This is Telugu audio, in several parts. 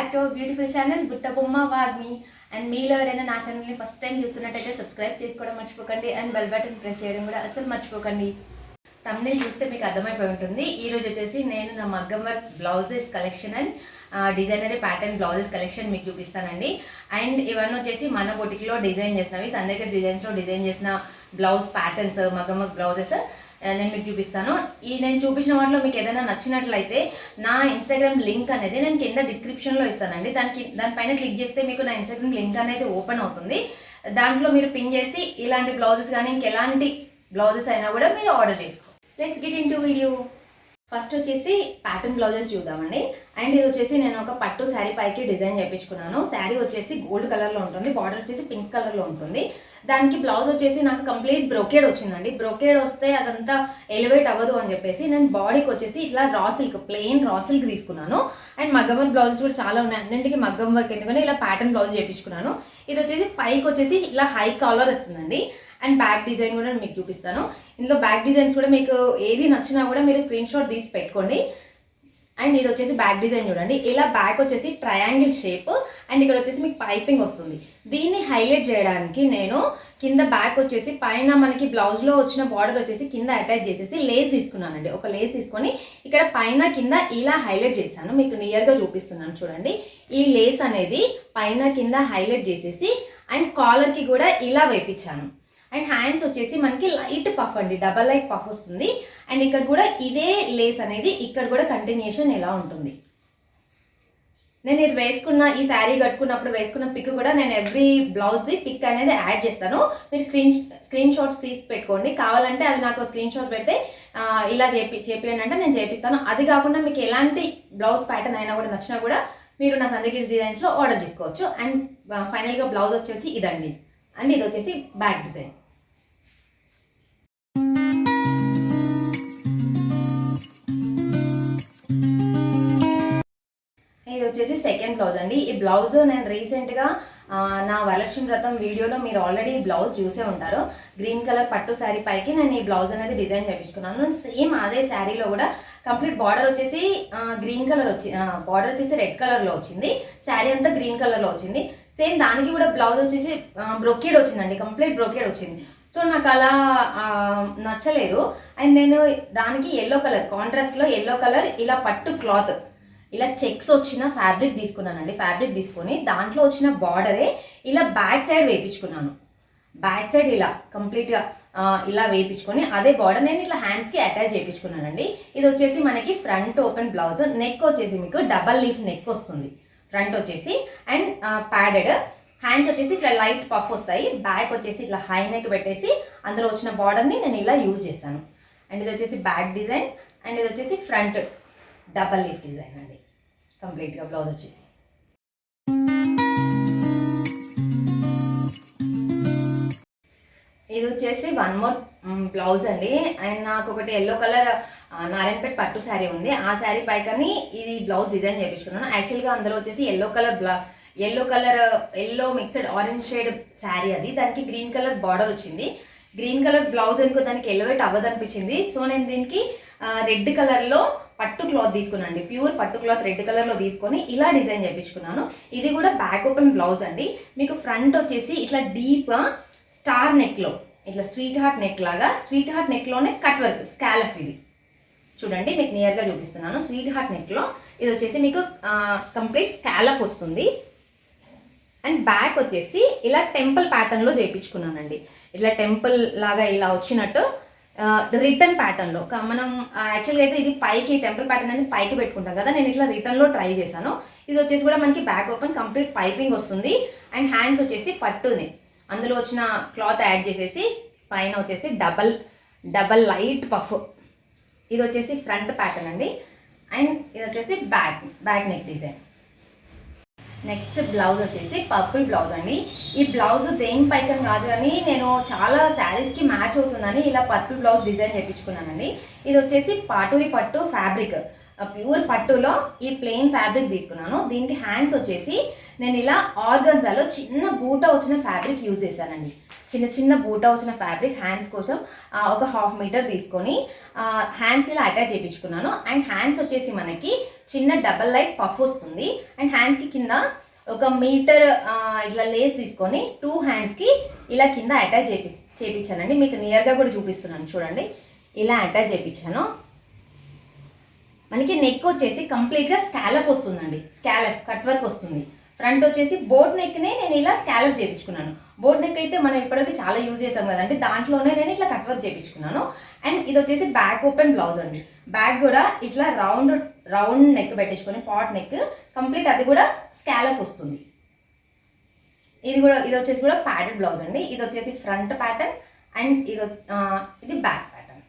బ్యాక్ టు బ్యూటిఫుల్ ఛానల్ బుట్ట బొమ్మ వాగ్మి అండ్ మీలో ఎవరైనా నా ఛానల్ని ఫస్ట్ టైం చూస్తున్నట్టయితే సబ్స్క్రైబ్ చేసుకోవడం మర్చిపోకండి. అండ్ బెల్ బటన్ ప్రెస్ చేయడం కూడా అసలు మర్చిపోకండి. తమిళ చూస్తే మీకు అర్థమైపోయి ఉంటుంది. ఈరోజు వచ్చేసి నేను నా maggam work blouses collection and designer pattern blouses collection మీకు చూపిస్తానండి. అండ్ ఇవన్నీ వచ్చేసి మన బొటిక్లో డిజైన్ చేసినవి. సందేకర్ డిజైన్స్లో డిజైన్ చేసిన బ్లౌజ్ ప్యాటర్న్స్ మగ్గం వర్క్ బ్లౌజెస్ నేను మీకు చూపిస్తాను. ఈ నేను చూపించిన వాటిలో మీకు ఏదైనా నచ్చినట్లయితే నా ఇన్స్టాగ్రామ్ లింక్ అనేది నేను కింద డిస్క్రిప్షన్లో ఇస్తానండి. దానికి దానిపైన క్లిక్ చేస్తే మీకు నా ఇన్స్టాగ్రామ్ లింక్ అనేది ఓపెన్ అవుతుంది. దాంట్లో మీరు పిన్ చేసి ఇలాంటి బ్లౌజెస్ కానీ ఇంకెలాంటి బ్లౌజెస్ అయినా కూడా మీరు ఆర్డర్ చేసుకో. Let's get into video first వచ్చేసి ప్యాటర్న్ బ్లౌజెస్ చూద్దామండి. అండ్ ఇది వచ్చేసి నేను ఒక పట్టు శారీ పైకి డిజైన్ చేయించుకున్నాను శారీ వచ్చేసి గోల్డ్ కలర్లో ఉంటుంది. బార్డర్ వచ్చేసి పింక్ కలర్లో ఉంటుంది. దానికి బ్లౌజ్ వచ్చేసి నాకు కంప్లీట్ బ్రొకేడ్ వచ్చిందండి. బ్రొకేడ్ వస్తే అదంతా ఎలివేట్ అవ్వదు అని చెప్పేసి నేను బాడీకి వచ్చేసి ఇట్లా raw silk plain raw silk తీసుకున్నాను. అండ్ మగ్గం వర్క్ బ్లౌజ్ కూడా చాలా ఉన్నాయి. అన్నింటికి మగ్గం వర్క్ ఎందుకంటే ఇలా ప్యాటర్న్ బ్లౌజ్ చేయించుకున్నాను ఇది వచ్చేసి పైకి వచ్చేసి ఇలా హై కాలర్ వస్తుందండి. అండ్ బ్యాక్ డిజైన్ కూడా నేను మీకు చూపిస్తాను. ఇందులో బ్యాక్ డిజైన్స్ కూడా మీకు ఏది నచ్చినా కూడా మీరు స్క్రీన్ షాట్ తీసి పెట్టుకోండి. అండ్ ఇది వచ్చేసి బ్యాక్ డిజైన్ చూడండి. ఇలా బ్యాక్ వచ్చేసి ట్రయాంగిల్ షేప్ అండ్ ఇక్కడ వచ్చేసి మీకు పైపింగ్ వస్తుంది. దీన్ని హైలైట్ చేయడానికి నేను కింద బ్యాక్ వచ్చేసి పైన మనకి బ్లౌజ్లో వచ్చిన బార్డర్ వచ్చేసి కింద అటాచ్ చేసేసి లేస్ తీసుకున్నానండి. ఒక లేస్ తీసుకొని ఇక్కడ పైన కింద ఇలా హైలైట్ చేశాను. మీకు నియర్గా చూపిస్తున్నాను చూడండి. ఈ లేస్ అనేది పైన కింద హైలైట్ చేసేసి అండ్ కాలర్కి కూడా ఇలా వేపించాను అండ్ హ్యాండ్స్ వచ్చేసి మనకి లైట్ పఫ్ అండి డబల్ లైట్ పఫ్ వస్తుంది. అండ్ ఇక్కడ కూడా ఇదే లేస్ అనేది ఇక్కడ కూడా కంటిన్యూషన్ ఎలా ఉంటుంది. నేను ఇది వేసుకున్న ఈ శారీ కట్టుకున్నప్పుడు వేసుకున్న పిక్ కూడా నేను ఎవ్రీ బ్లౌజ్ది పిక్ అనేది యాడ్ చేస్తాను. మీరు స్క్రీన్ స్క్రీన్ షాట్స్ తీసి పెట్టుకోండి. కావాలంటే అవి నాకు స్క్రీన్ షాట్ పెడితే ఇలా చేపి చేపియండి అంటే నేను చేపిస్తాను. అది కాకుండా మీకు ఎలాంటి బ్లౌజ్ ప్యాటర్న్ అయినా కూడా నచ్చినా కూడా మీరు నా సందగిరి డిజైన్స్లో ఆర్డర్ చేసుకోవచ్చు. అండ్ ఫైనల్గా బ్లౌజ్ వచ్చేసి ఇదండి. అండ్ ఇది వచ్చేసి బ్యాక్ డిజైన్ ఇది వచ్చేసి సెకండ్ బ్లౌజ్ అండి. ఈ బ్లౌజ్ నేను రీసెంట్గా నా వరలక్ష్మి వ్రతం వీడియోలో మీరు ఆల్రెడీ బ్లౌజ్ చూసే ఉంటారు. గ్రీన్ కలర్ పట్టు శారీ పైకి నేను ఈ బ్లౌజ్ అనేది డిజైన్ చేయించుకున్నాను సేమ్ అదే శారీలో కూడా కంప్లీట్ బార్డర్ వచ్చేసి గ్రీన్ కలర్ వచ్చి బార్డర్ వచ్చేసి రెడ్ కలర్లో వచ్చింది. శారీ అంతా గ్రీన్ కలర్లో వచ్చింది. సేమ్ దానికి కూడా బ్లౌజ్ వచ్చేసి బ్రొకేడ్ వచ్చిందండి. కంప్లీట్ బ్రొకేడ్ వచ్చింది. సో నాకు అలా నచ్చలేదు. అండ్ నేను దానికి ఎల్లో కలర్ కాంట్రాస్ట్లో ఎల్లో కలర్ ఇలా పట్టు క్లాత్ ఇలా చెక్స్ వచ్చిన ఫ్యాబ్రిక్ తీసుకున్నానండి. ఫ్యాబ్రిక్ తీసుకొని దాంట్లో వచ్చిన బార్డరే ఇలా బ్యాక్ సైడ్ వేయించుకున్నాను బ్యాక్ సైడ్ ఇలా కంప్లీట్గా ఇలా వేయించుకొని అదే బార్డర్ నేను ఇట్లా హ్యాండ్స్కి అటాచ్ చేయించుకున్నానండి ఇది వచ్చేసి మనకి ఫ్రంట్ ఓపెన్ బ్లౌజ్ నెక్ వచ్చేసి మీకు డబల్ లీఫ్ నెక్ వస్తుంది. ఫ్రంట్ వచ్చేసి అండ్ ప్యాడెడ్ హ్యాండ్స్ వచ్చేసి ఇట్లా లైట్ పఫ్ వస్తాయి. బ్యాక్ వచ్చేసి ఇట్లా హై నెక్ పెట్టేసి అందులో వచ్చిన బార్డర్ని నేను ఇలా యూజ్ చేశాను. అండ్ ఇది వచ్చేసి బ్యాక్ డిజైన్ అండ్ ఇది వచ్చేసి ఫ్రంట్ డబల్ లీఫ్ డిజైన్ అండి. కంప్లీట్గా బ్లౌజ్ వచ్చేసి. ఇది వచ్చేసి వన్ మోర్ బ్లౌజ్ అండి. అండ్ నాకు ఒకటి ఎల్లో కలర్ నారాయణపేట పట్టు శారీ ఉంది. ఆ శారీ పైకని ఇది బ్లౌజ్ డిజైన్ చేయించుకున్నాను యాక్చువల్గా అందులో వచ్చేసి ఎల్లో కలర్ బ్లా yellow colour yellow mixed orange shade sari అది. దానికి గ్రీన్ కలర్ బార్డర్ వచ్చింది. గ్రీన్ కలర్ బ్లౌజ్ అనుకో దానికి ఎలివేట్ అవ్వదనిపించింది. సో నేను దీనికి రెడ్ కలర్లో పట్టు క్లాత్ తీసుకున్నాను ప్యూర్ పట్టు క్లాత్ రెడ్ కలర్లో తీసుకొని ఇలా డిజైన్ చేయించుకున్నాను ఇది కూడా బ్యాక్ ఓపెన్ బ్లౌజ్ అండి. మీకు ఫ్రంట్ వచ్చేసి ఇట్లా డీప్గా స్టార్ నెక్లో ఇట్లా స్వీట్ హార్ట్ నెక్ లాగా స్వీట్ హార్ట్ నెక్లోనే కట్ వర్క్ స్కాలఫ్ ఇది. చూడండి మీకు నియర్గా చూపిస్తున్నాను. స్వీట్ హార్ట్ నెక్లో ఇది వచ్చేసి మీకు కంప్లీట్ స్కాలప్ వస్తుంది. అండ్ బ్యాక్ వచ్చేసి ఇలా టెంపుల్ ప్యాటర్న్లో చేయించుకున్నానండి ఇట్లా టెంపుల్ లాగా ఇలా వచ్చినట్టు రిటర్న్ ప్యాటర్న్లో మనం యాక్చువల్గా అయితే ఇది పైకి టెంపుల్ ప్యాటర్న్ అనేది పైకి పెట్టుకుంటాం కదా. నేను ఇట్లా రిటర్న్లో ట్రై చేశాను. ఇది వచ్చేసి కూడా మనకి బ్యాక్ ఓపెన్ కంప్లీట్ పైపింగ్ వస్తుంది. అండ్ హ్యాండ్స్ వచ్చేసి పట్టుని. అందులో వచ్చిన క్లాత్ యాడ్ చేసేసి పైన వచ్చేసి డబల్ డబల్ లైట్ పఫ్ ఇది వచ్చేసి ఫ్రంట్ ప్యాటర్న్ అండి. అండ్ ఇది వచ్చేసి back back neck design next blouse వచ్చేసి పర్పుల్ బ్లౌజ్ అండి. ఈ బ్లౌజ్ దేని పైకం కాదు కానీ నేను చాలా శారీస్కి మ్యాచ్ అవుతుందని ఇలా పర్పుల్ బ్లౌజ్ డిజైన్ చేయించుకున్నానండి ఇది వచ్చేసి పాటూరి పట్టు ఫ్యాబ్రిక్. ప్యూర్ పట్టులో ఈ ప్లెయిన్ ఫ్యాబ్రిక్ తీసుకున్నాను. దీనికి హ్యాండ్స్ వచ్చేసి నేను ఇలా ఆర్గన్జాలో చిన్న బూట వచ్చిన ఫ్యాబ్రిక్ యూజ్ చేశానండి. చిన్న చిన్న బూటా వచ్చిన ఫ్యాబ్రిక్ హ్యాండ్స్ కోసం ఒక హాఫ్ మీటర్ తీసుకొని హ్యాండ్స్ ఇలా అటాచ్ చేయించుకున్నాను అండ్ హ్యాండ్స్ వచ్చేసి మనకి చిన్న డబల్ లైట్ పఫ్ వస్తుంది. అండ్ హ్యాండ్స్కి కింద ఒక మీటర్ ఇట్లా లేస్ తీసుకొని టూ హ్యాండ్స్కి ఇలా కింద అటాచ్ చేపి చేపించానండి. మీకు నియర్గా కూడా చూపిస్తున్నాను చూడండి. ఇలా అటాచ్ చేయించాను మనకి నెక్ వచ్చేసి కంప్లీట్గా స్కాలప్ వస్తుందండి. స్కాలప్ కట్ వర్క్ వస్తుంది. ఫ్రంట్ వచ్చేసి బోట్ నెక్నే నేను ఇలా స్కాలప్ చేయించుకున్నాను. బోట్ నెక్ అయితే మనం ఇప్పటికీ చాలా యూజ్ చేసాం కదండి దాంట్లోనే నేను ఇట్లా కట్ వర్క్ చేయించుకున్నాను. అండ్ ఇది వచ్చేసి బ్యాక్ ఓపెన్ బ్లౌజ్ అండి. బ్యాక్ కూడా ఇట్లా రౌండ్ రౌండ్ నెక్ పెట్టించుకొని పాట్ నెక్ కంప్లీట్ అది కూడా స్కాలప్ వస్తుంది. ఇది కూడా ఇది వచ్చేసి కూడా ప్యాటర్న్ బ్లౌజ్ అండి. ఇది వచ్చేసి ఫ్రంట్ ప్యాటర్న్ అండ్ ఇది ఇది బ్యాక్ ప్యాటర్న్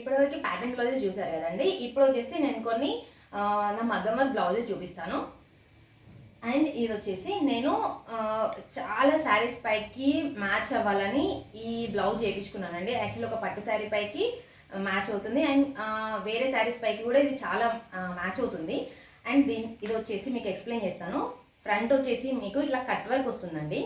ఇప్పటివరకు ప్యాటర్న్ బ్లౌజెస్ చూసారు కదండి. ఇప్పుడు వచ్చేసి నేను కొన్ని నా మగ్గమ్మ బ్లౌజెస్ చూపిస్తాను. అండ్ ఇది వచ్చేసి నేను చాలా శారీస్ పైకి మ్యాచ్ అవ్వాలని ఈ బ్లౌజ్ చేయించుకున్నానండి యాక్చువల్లీ ఒక పట్టు శారీ పైకి మ్యాచ్ అవుతుంది. అండ్ వేరే శారీస్ పైకి కూడా ఇది చాలా మ్యాచ్ అవుతుంది. అండ్ దీని ఇది వచ్చేసి మీకు ఎక్స్ప్లెయిన్ చేస్తాను. ఫ్రంట్ వచ్చేసి మీకు ఇట్లా కట్ వర్క్ వస్తుందండి.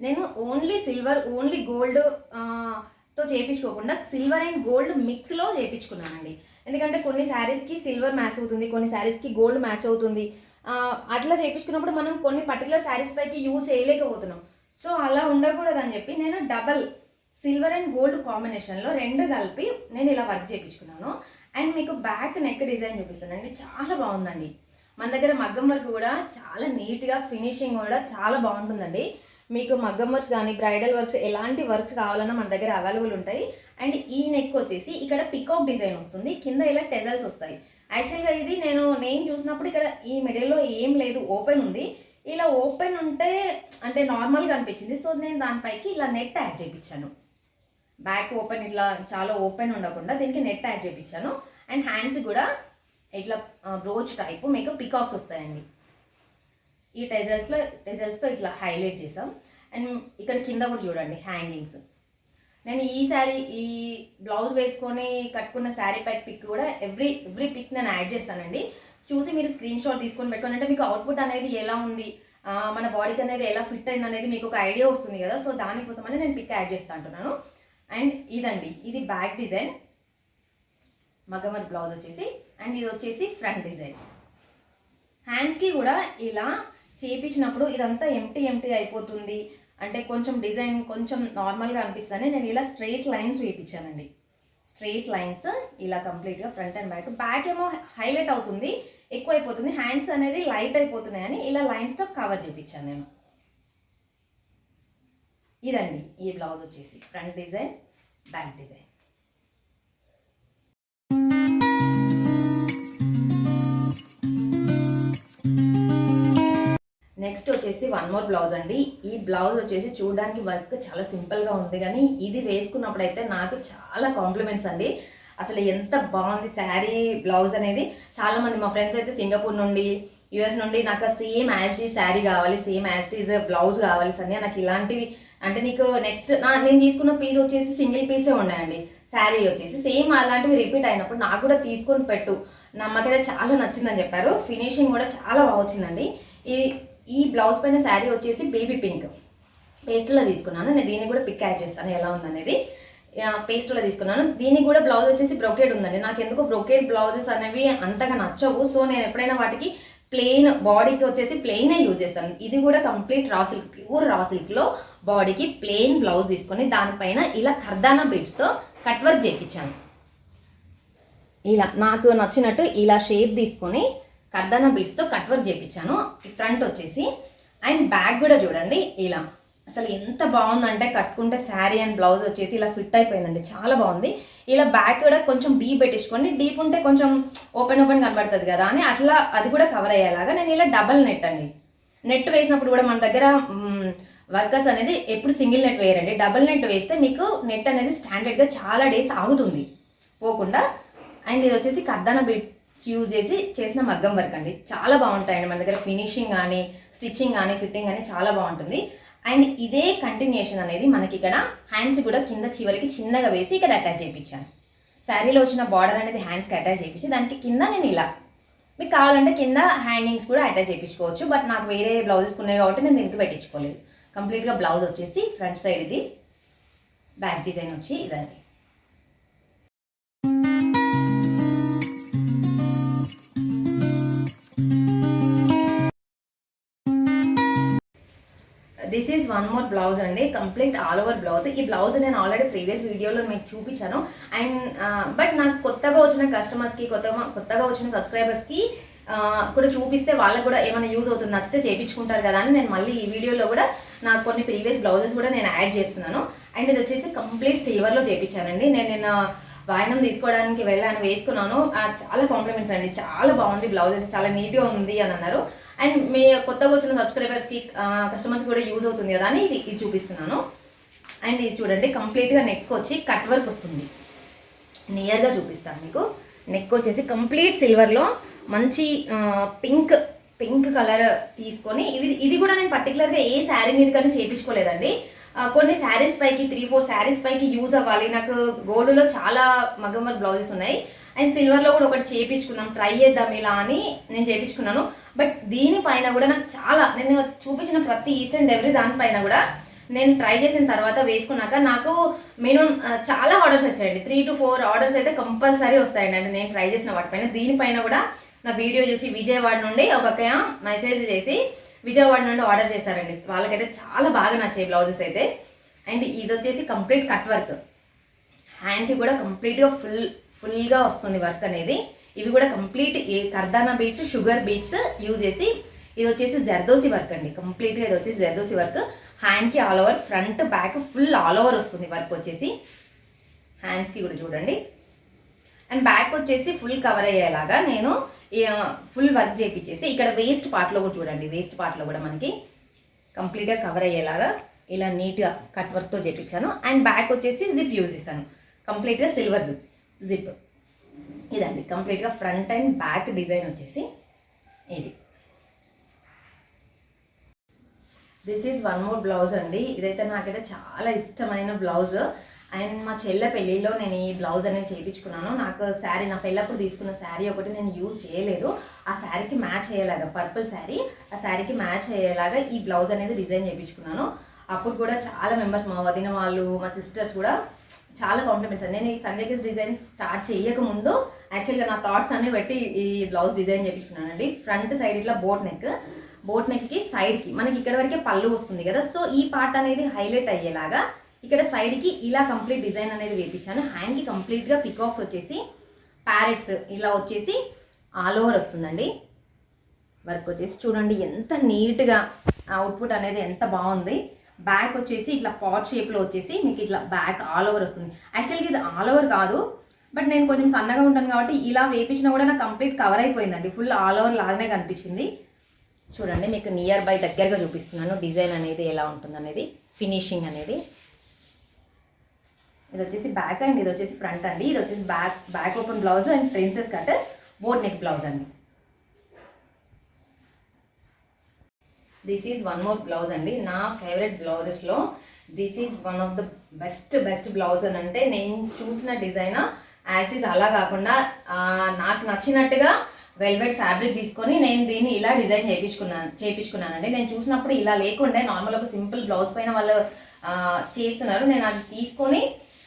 నేను ఓన్లీ సిల్వర్ ఓన్లీ గోల్డ్తో చేయించుకోకుండా సిల్వర్ అండ్ గోల్డ్ మిక్స్లో చేయించుకున్నానండి ఎందుకంటే కొన్ని శారీస్కి సిల్వర్ మ్యాచ్ అవుతుంది కొన్ని శారీస్కి గోల్డ్ మ్యాచ్ అవుతుంది. అట్లా చేయించుకున్నప్పుడు మనం కొన్ని పర్టికులర్ శారీస్ పైకి యూజ్ చేయలేకపోతున్నాం. సో అలా ఉండకూడదని చెప్పి నేను డబల్ సిల్వర్ అండ్ గోల్డ్ కాంబినేషన్లో రెండు కలిపి నేను ఇలా వర్క్ చేయించుకున్నాను అండ్ మీకు బ్యాక్ నెక్ డిజైన్ చూపిస్తానండి చాలా బాగుందండి. మన దగ్గర మగ్గం వర్క్ కూడా చాలా నీట్గా ఫినిషింగ్ కూడా చాలా బాగుంటుందండి. మీకు మగ్గం వర్క్స్ కానీ బ్రైడల్ వర్క్స్ ఎలాంటి వర్క్స్ కావాలన్నా మన దగ్గర అవైలబుల్ ఉంటాయి. అండ్ ఈ నెక్ వచ్చేసి ఇక్కడ పికాక్ డిజైన్ వస్తుంది. కింద ఇలా టెజల్స్ వస్తాయి. యాక్చువల్గా ఇది నేను నేను చూసినప్పుడు ఇక్కడ ఈ మిడిల్లో ఏం లేదు ఓపెన్ ఉంది. ఇలా ఓపెన్ ఉంటే అంటే నార్మల్గా అనిపించింది. సో నేను దానిపైకి ఇలా నెట్ యాడ్ చేయించాను. బ్యాక్ ఓపెన్ ఇట్లా చాలా ఓపెన్ ఉండకుండా దీనికి నెట్ యాడ్ చేయించాను. అండ్ హ్యాండ్స్ కూడా ఇట్లా బ్రోచ్ టైపు మీకు పికాక్స్ వస్తాయండి. ఈ టెజల్స్లో టెజల్స్తో ఇట్లా హైలైట్ చేసాం అండ్ ఇక్కడ కింద కూడా చూడండి హ్యాంగింగ్స్ నేను ఈ శారీ ఈ బ్లౌజ్ వేసుకొని కట్టుకున్న శారీ పై పిక్ కూడా ఎవ్రీ ఎవ్రీ పిక్ నేను యాడ్ చేస్తానండి. చూసి మీరు స్క్రీన్ షాట్ తీసుకొని పెట్టుకోండి. అంటే మీకు అవుట్పుట్ అనేది ఎలా ఉంది? మన బాడీకి అనేది ఎలా ఫిట్ అయింది అనేది మీకు ఒక ఐడియా వస్తుంది కదా. సో దానికోసమని నేను పిక్ యాడ్ చేస్తా అంటున్నాను. అండ్ ఇదండి. ఇది బ్యాక్ డిజైన్ మగమర్ బ్లౌజ్ వచ్చేసి. అండ్ ఇది వచ్చేసి ఫ్రంట్ డిజైన్ హ్యాండ్స్కి కూడా ఇలా చేపించినప్పుడు ఇదంతా ఎంటీ ఎంటీ అయిపోతుంది. అంటే కొంచెం డిజైన్ కొంచెం నార్మల్గా అనిపిస్తుంది నేను ఇలా స్ట్రైట్ లైన్స్ వేయించానండి స్ట్రెయిట్ లైన్స్ ఇలా కంప్లీట్గా ఫ్రంట్ అండ్ బ్యాక్. బ్యాక్ ఏమో హైలైట్ అవుతుంది ఎక్కువ అయిపోతుంది హ్యాండ్స్ అనేది లైట్ అయిపోతున్నాయని ఇలా లైన్స్తో కవర్ చేయించాను నేను. ఇదండి ఈ బ్లౌజ్ వచ్చేసి. Front design back design. వచ్చేసి వన్ మోర్ బ్లౌజ్ అండి. ఈ బ్లౌజ్ వచ్చేసి చూడడానికి వర్క్ చాలా సింపుల్గా ఉంది కానీ ఇది వేసుకున్నప్పుడు అయితే నాకు చాలా కాంప్లిమెంట్స్ అండి. అసలు ఎంత బాగుంది శారీ బ్లౌజ్ అనేది. చాలామంది మా ఫ్రెండ్స్ అయితే సింగపూర్ నుండి యుఎస్ నుండి నాకు సేమ్ యాజ్టీజ్ శారీ కావాలి సేమ్ యాజ్టీజ్ బ్లౌజ్ కావాలి సన్నీ నాకు ఇలాంటివి అంటే నీకు నెక్స్ట్ నా నేను తీసుకున్న పీస్ వచ్చేసి సింగిల్ పీసే ఉన్నాయండి. శారీ వచ్చేసి సేమ్ అలాంటివి రిపీట్ అయినప్పుడు నాకు కూడా తీసుకొని పెట్టు. నమ్మకైతే చాలా నచ్చిందని చెప్పారు. ఫినిషింగ్ కూడా చాలా బాగా వచ్చిందండి. ఈ ఈ బ్లౌజ్ పైన శారీ వచ్చేసి బేబీ పింక్. పేస్ట్లో తీసుకున్నాను. నేను దీన్ని కూడా పిక్ యాడ్ చేస్తాను. ఎలా ఉందనేది. పేస్ట్లో తీసుకున్నాను. దీనికి కూడా బ్లౌజ్ వచ్చేసి బ్రొకేడ్ ఉందండి. నాకు ఎందుకు బ్రొకేడ్ బ్లౌజెస్ అనేవి అంతగా నచ్చవు. సో నేను ఎప్పుడైనా వాటికి ప్లెయిన్ బాడీకి వచ్చేసి ప్లెయినే యూజ్ చేస్తాను. ఇది కూడా complete raw silk pure raw సిల్క్లో బాడీకి ప్లెయిన్ బ్లౌజ్ తీసుకొని దానిపైన ఇలా ఖర్దానా బీడ్స్తో కట్ వర్క్ చేయించాను ఇలా నాకు నచ్చినట్టు ఇలా షేప్ తీసుకొని కర్దానా బీడ్స్తో కట్ వర్క్ చేయించాను ఈ ఫ్రంట్ వచ్చేసి అండ్ బ్యాక్ కూడా చూడండి ఇలా. అసలు ఎంత బాగుందంటే కట్టుకుంటే శారీ అండ్ బ్లౌజ్ వచ్చేసి ఇలా ఫిట్ అయిపోయిందండి. చాలా బాగుంది. ఇలా బ్యాక్ కూడా కొంచెం డీప్ పెట్టించుకోండి. డీప్ ఉంటే కొంచెం ఓపెన్ ఓపెన్ కనబడుతుంది కదా అని అట్లా అది కూడా కవర్ అయ్యేలాగా నేను ఇలా డబల్ నెట్ అండి. నెట్ వేసినప్పుడు కూడా మన దగ్గర వర్కర్స్ అనేది ఎప్పుడు సింగిల్ నెట్ వేయరండి. డబుల్ నెట్ వేస్తే మీకు నెట్ అనేది స్టాండర్డ్గా చాలా డేస్ ఆగుతుంది. పోకుండా అండ్ ఇది వచ్చేసి కర్దాన బీట్ యూజ్ చేసి చేసిన మగ్గం వర్క్ అండి. చాలా బాగుంటాయండి. మన దగ్గర ఫినిషింగ్ కానీ స్టిచ్చింగ్ కానీ ఫిట్టింగ్ కానీ చాలా బాగుంటుంది. అండ్ ఇదే కంటిన్యూషన్ అనేది మనకి ఇక్కడ హ్యాండ్స్ కూడా కింద చివరికి చిన్నగా వేసి ఇక్కడ అటాచ్ చేయించాను. శారీలో వచ్చిన బార్డర్ అనేది హ్యాండ్స్కి అటాచ్ చేయించి దానికి కింద నేను ఇలా మీకు కావాలంటే కింద హ్యాంగింగ్స్ కూడా అటాచ్ చేయించుకోవచ్చు. బట్ నాకు వేరే బ్లౌజెస్ ఉన్నాయి కాబట్టి నేను దీనికి పెట్టించుకోలేదు. కంప్లీట్గా బ్లౌజ్ వచ్చేసి ఫ్రంట్ సైడ్ ఇది బ్యాక్ డిజైన్ వచ్చి ఇదండి. This is one more blouse అండి. కంప్లీట్ ఆల్ ఓవర్ బ్లౌజ్ ఈ బ్లౌజ్ నేను ఆల్రెడీ ప్రీవియస్ వీడియోలో మీకు చూపించాను. అండ్ బట్ uh, నాకు కొత్తగా వచ్చిన కస్టమర్స్కి కొత్తగా కొత్తగా వచ్చిన సబ్స్క్రైబర్స్కి uh, కూడా చూపిస్తే వాళ్ళకి కూడా ఏమైనా యూజ్ అవుతుంది నచ్చితే చేయించుకుంటారు కదా అని నేను మళ్ళీ ఈ వీడియోలో కూడా నాకు కొన్ని ప్రీవియస్ బ్లౌజెస్ కూడా నేను యాడ్ చేస్తున్నాను. అండ్ ఇది వచ్చేసి కంప్లీట్ సిల్వర్లో చేయించానండి నేను నిన్న వాయనం తీసుకోవడానికి వెళ్ళాను వేసుకున్నాను. చాలా కాంప్లిమెంట్స్ అండి. చాలా బాగుంది బ్లౌజ్ చాలా నీట్గా ఉంది అని అన్నారు. అండ్ మీ కొత్తగా వచ్చిన సబ్స్క్రైబర్స్కి కస్టమర్స్ కూడా యూజ్ అవుతుంది కదా అని ఇది ఇది చూపిస్తున్నాను. అండ్ ఇది చూడండి కంప్లీట్గా నెక్ వచ్చి కట్ వర్క్ వస్తుంది. నియర్గా చూపిస్తాను మీకు. నెక్ వచ్చేసి కంప్లీట్ సిల్వర్లో మంచి పింక్ పింక్ కలర్ తీసుకొని ఇది ఇది కూడా నేను పర్టికులర్గా ఏ శారీ మీద కానీ చేయించుకోలేదండి కొన్ని శారీస్ పైకి త్రీ ఫోర్ శారీస్ పైకి యూజ్ అవ్వాలి. నాకు గోల్డ్లో చాలా మగమర్ బ్లౌజెస్ ఉన్నాయి. అండ్ సిల్వర్లో కూడా ఒకటి చేయించుకుందాం ట్రై చేద్దాం ఇలా అని నేను చేయించుకున్నాను బట్ దీనిపైన కూడా నాకు చాలా నేను చూపించిన ప్రతి ఈచ్ అండ్ ఎవ్రీ దానిపైన కూడా నేను ట్రై చేసిన తర్వాత వేసుకున్నాక నాకు మినిమం చాలా ఆర్డర్స్ వచ్చాయండి. త్రీ టు ఫోర్ ఆర్డర్స్ అయితే కంపల్సరీ వస్తాయండి. అంటే నేను ట్రై చేసిన వాటిపైన దీనిపైన కూడా నా వీడియో చూసి విజయవాడ నుండి ఒక మెసేజ్ చేసి విజయవాడ నుండి ఆర్డర్ చేశారండి. వాళ్ళకైతే చాలా బాగా నచ్చాయి బ్లౌజెస్ అయితే. అండ్ ఇది వచ్చేసి కంప్లీట్ కట్ వర్క్ హ్యాండ్కి కూడా కంప్లీట్గా ఫుల్ ఫుల్గా వస్తుంది వర్క్ అనేది. ఇవి కూడా కంప్లీట్ ఈ కర్దానా బీట్స్ షుగర్ బీట్స్ యూజ్ చేసి ఇది వచ్చేసి జర్దోసి వర్క్ అండి. కంప్లీట్గా ఇది వచ్చేసి జర్దోసి వర్క్. హ్యాండ్కి all over front back full all over వస్తుంది వర్క్ వచ్చేసి. హ్యాండ్స్కి కూడా చూడండి. అండ్ బ్యాక్ వచ్చేసి ఫుల్ కవర్ అయ్యేలాగా నేను ఫుల్ వర్క్ చేపించేసి ఇక్కడ వేస్ట్ పార్ట్లో కూడా చూడండి. వేస్ట్ పార్ట్లో కూడా మనకి కంప్లీట్గా కవర్ అయ్యేలాగా ఇలా నీట్గా కట్ వర్క్తో చేపించాను అండ్ బ్యాక్ వచ్చేసి జిప్ యూజ్ చేశాను. కంప్లీట్గా సిల్వర్ జిప్. జిప్ ఇదండి. కంప్లీట్గా ఫ్రంట్ అండ్ బ్యాక్ డిజైన్ వచ్చేసి ఇది. This is one more blouse అండి. ఇదైతే నాకైతే చాలా ఇష్టమైన బ్లౌజ్ అండ్ మా చెల్లె పెళ్ళిలో నేను ఈ బ్లౌజ్ అనేది చేయించుకున్నాను నాకు శారీ నా పెళ్ళప్పుడు తీసుకున్న శారీ ఒకటి నేను యూజ్ చేయలేదు. ఆ శారీకి మ్యాచ్ అయ్యేలాగా పర్పుల్ శారీ ఆ శారీకి మ్యాచ్ అయ్యేలాగా ఈ బ్లౌజ్ అనేది డిజైన్ చేయించుకున్నాను అప్పుడు కూడా చాలా మెంబర్స్ మా వదిన వాళ్ళు మా సిస్టర్స్ కూడా చాలా కాంప్లిమెంట్స్ నేను ఈ సందేకిస్ డిజైన్స్ స్టార్ట్ చేయకముందు యాక్చువల్గా నా థాట్స్ అన్ని పెట్టి ఈ బ్లౌజ్ డిజైన్ చేయించుకున్నానండి ఫ్రంట్ సైడ్ ఇట్లా బోట్ నెక్ బోట్ నెక్కి సైడ్కి మనకి ఇక్కడ వరకే పళ్ళు వస్తుంది కదా. సో ఈ పార్ట్ అనేది హైలైట్ అయ్యేలాగా ఇక్కడ సైడ్కి ఇలా కంప్లీట్ డిజైన్ అనేది వేపించాను హ్యాండ్కి కంప్లీట్గా పికాక్స్ వచ్చేసి ప్యారెట్స్ ఇలా వచ్చేసి ఆల్ ఓవర్ వస్తుందండి. వర్క్ వచ్చేసి చూడండి ఎంత నీట్గా అవుట్పుట్ అనేది ఎంత బాగుంది. బ్యాక్ వచ్చేసి ఇట్లా పాట్ షేప్లో వచ్చేసి మీకు ఇట్లా బ్యాక్ ఆల్ ఓవర్ వస్తుంది. యాక్చువల్గా ఇది ఆల్ ఓవర్ కాదు. బట్ నేను కొంచెం సన్నగా ఉంటాను కాబట్టి ఇలా వేపించినా కూడా నాకు కంప్లీట్ కవర్ అయిపోయిందండి. ఫుల్ ఆల్ ఓవర్ లాగానే కనిపించింది. చూడండి మీకు నియర్ బై దగ్గరగా చూపిస్తున్నాను. డిజైన్ అనేది ఎలా ఉంటుంది అనేది. ఫినిషింగ్ అనేది. ఇది వచ్చేసి బ్యాక్ అండ్. ఇది వచ్చేసి ఫ్రంట్ అండి. ఇది వచ్చేసి back back open blouse and princess cut boat neck blouse అండి. This is one more blouse అండి. నా favourite బ్లౌజెస్లో this is one of the best best blouse అని అంటే నేను చూసిన డిజైన్ యాజ్ ఈజ్ అలా కాకుండా నాకు నచ్చినట్టుగా వెల్వెట్ ఫ్యాబ్రిక్ తీసుకొని నేను దీన్ని ఇలా డిజైన్ చేయించుకున్నాను చేయించుకున్నానండి నేను చూసినప్పుడు ఇలా లేకుండే నార్మల్ ఒక సింపుల్ బ్లౌజ్ పైన వాళ్ళు చేస్తున్నారు. నేను అది తీసుకొని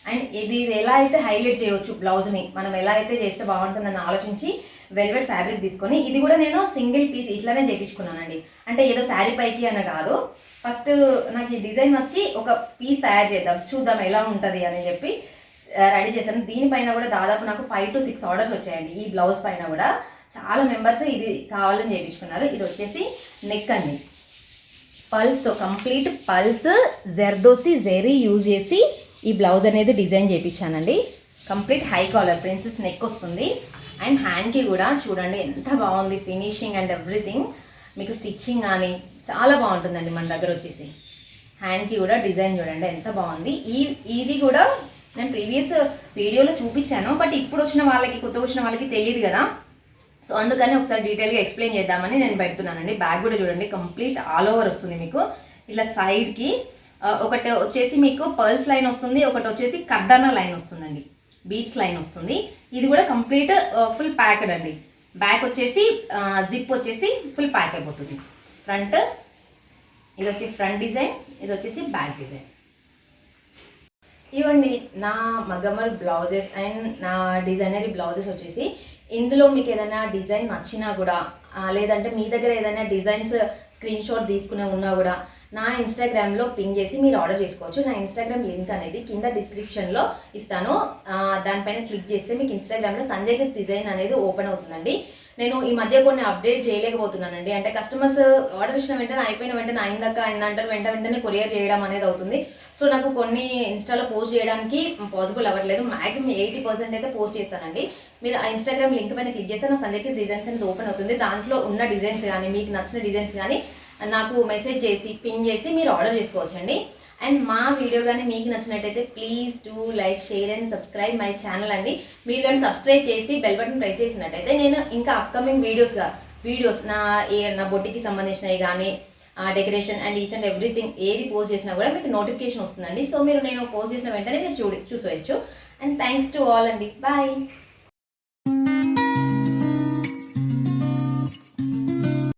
అండ్ ఇది ఇది ఎలా అయితే హైలైట్ చేయవచ్చు బ్లౌజ్ని మనం ఎలా అయితే చేస్తే బాగుంటుందని ఆలోచించి వెల్వెట్ ఫ్యాబ్రిక్ తీసుకొని ఇది కూడా నేను సింగిల్ పీస్ ఇట్లానే చేయించుకున్నానండి అంటే ఏదో శారీ పైకి అని కాదు. ఫస్ట్ నాకు ఈ డిజైన్ వచ్చి ఒక పీస్ తయారు చేద్దాం చూద్దాం ఎలా ఉంటుంది అని చెప్పి రెడీ చేశాను. దీనిపైన కూడా దాదాపు నాకు ఫైవ్ టు సిక్స్ ఆర్డర్స్ వచ్చాయండి. ఈ బ్లౌజ్ పైన కూడా చాలా మెంబర్స్ ఇది కావాలని చేయించుకున్నారు ఇది వచ్చేసి నెక్ అండి. పల్స్తో complete pearls zardozi zari use చేసి ఈ బ్లౌజ్ అనేది design చేయించానండి complete high collar princess neck వస్తుంది. అండ్ హ్యాండ్కి కూడా చూడండి ఎంత బాగుంది ఫినిషింగ్ అండ్ ఎవ్రీథింగ్. మీకు స్టిచ్చింగ్ కానీ చాలా బాగుంటుందండి మన దగ్గర వచ్చేసి. హ్యాండ్కి కూడా డిజైన్ చూడండి ఎంత బాగుంది. ఈ ఇది కూడా నేను ప్రీవియస్ వీడియోలో చూపించాను బట్ ఇప్పుడు వచ్చిన వాళ్ళకి కొత్త వచ్చిన వాళ్ళకి తెలియదు కదా. సో అందుకని ఒకసారి డీటెయిల్గా ఎక్స్ప్లెయిన్ చేద్దామని నేను పెడుతున్నానండి. బ్యాగ్ కూడా చూడండి కంప్లీట్ ఆల్ ఓవర్ వస్తుంది మీకు. ఇలా సైడ్కి ఒకటి వచ్చేసి మీకు పర్ల్స్ లైన్ వస్తుంది ఒకటి వచ్చేసి కర్దానా లైన్ వస్తుందండి. బీచ్ లైన్ వస్తుంది. ఇది కూడా కంప్లీట్ ఫుల్ ప్యాక్డ్ అండి. బ్యాక్ వచ్చేసి జిప్ వచ్చేసి ఫుల్ ప్యాక్ అయిపోతుంది. ఫ్రంట్ ఇది వచ్చి ఫ్రంట్ డిజైన్ ఇది వచ్చేసి బ్యాక్ డిజైన్ ఇవ్వండి నా మగమల్ బ్లౌజెస్ అండ్ నా డిజైనరీ బ్లౌజెస్ వచ్చేసి ఇందులో మీకు ఏదైనా డిజైన్ నచ్చినా కూడా లేదంటే మీ దగ్గర ఏదైనా డిజైన్స్ స్క్రీన్ షాట్ తీసుకునే ఉన్నా కూడా నా ఇన్స్టాగ్రామ్లో పింగ్ చేసి మీరు ఆర్డర్ చేసుకోవచ్చు. నా ఇన్స్టాగ్రామ్ లింక్ అనేది కింద డిస్క్రిప్షన్లో ఇస్తాను. దానిపైన క్లిక్ చేస్తే మీకు ఇన్స్టాగ్రామ్లో సందేహస్ డిజైన్ అనేది ఓపెన్ అవుతుందండి. నేను ఈ మధ్య కొన్ని అప్డేట్ చేయలేకపోతున్నానండి. అంటే కస్టమర్స్ ఆర్డర్ ఇచ్చిన వెంటనే అయిపోయిన వెంటనే అయిందాక అయిందంటారు వెంట వెంటనే కొరియర్ చేయడం అనేది అవుతుంది. సో నాకు కొన్ని ఇన్స్టాలో పోస్ట్ చేయడానికి పాసిబుల్ అవ్వట్లేదు. మాక్సిమం ఎయిటీ పర్సెంట్ అయితే పోస్ట్ చేస్తానండి. మీరు ఆ ఇన్స్టాగ్రామ్ లింక్ పైన క్లిక్ చేస్తే నా సందేకి డిజైన్స్ అనేది ఓపెన్ అవుతుంది. దాంట్లో ఉన్న డిజైన్స్ కానీ మీకు నచ్చిన డిజైన్స్ కానీ నాకు మెసేజ్ చేసి పిన్ చేసి మీరు ఆర్డర్ చేసుకోవచ్చండి. అండ్ మా వీడియో కానీ మీకు నచ్చినట్టయితే please do like share and subscribe my channel అండి. మీరు కానీ సబ్స్క్రైబ్ చేసి బెల్ బటన్ ప్రెస్ చేసినట్టయితే నేను ఇంకా అప్కమింగ్ వీడియోస్గా వీడియోస్ నా ఏ నా బొట్టికి సంబంధించినవి కానీ decoration and each and everything ఏది పోస్ట్ చేసినా కూడా మీకు నోటిఫికేషన్ వస్తుందండి. సో మీరు నేను పోస్ట్ చేసిన వెంటనే మీరు చూడి చూసేయచ్చు అండ్ థ్యాంక్స్ టు ఆల్ అండి. బాయ్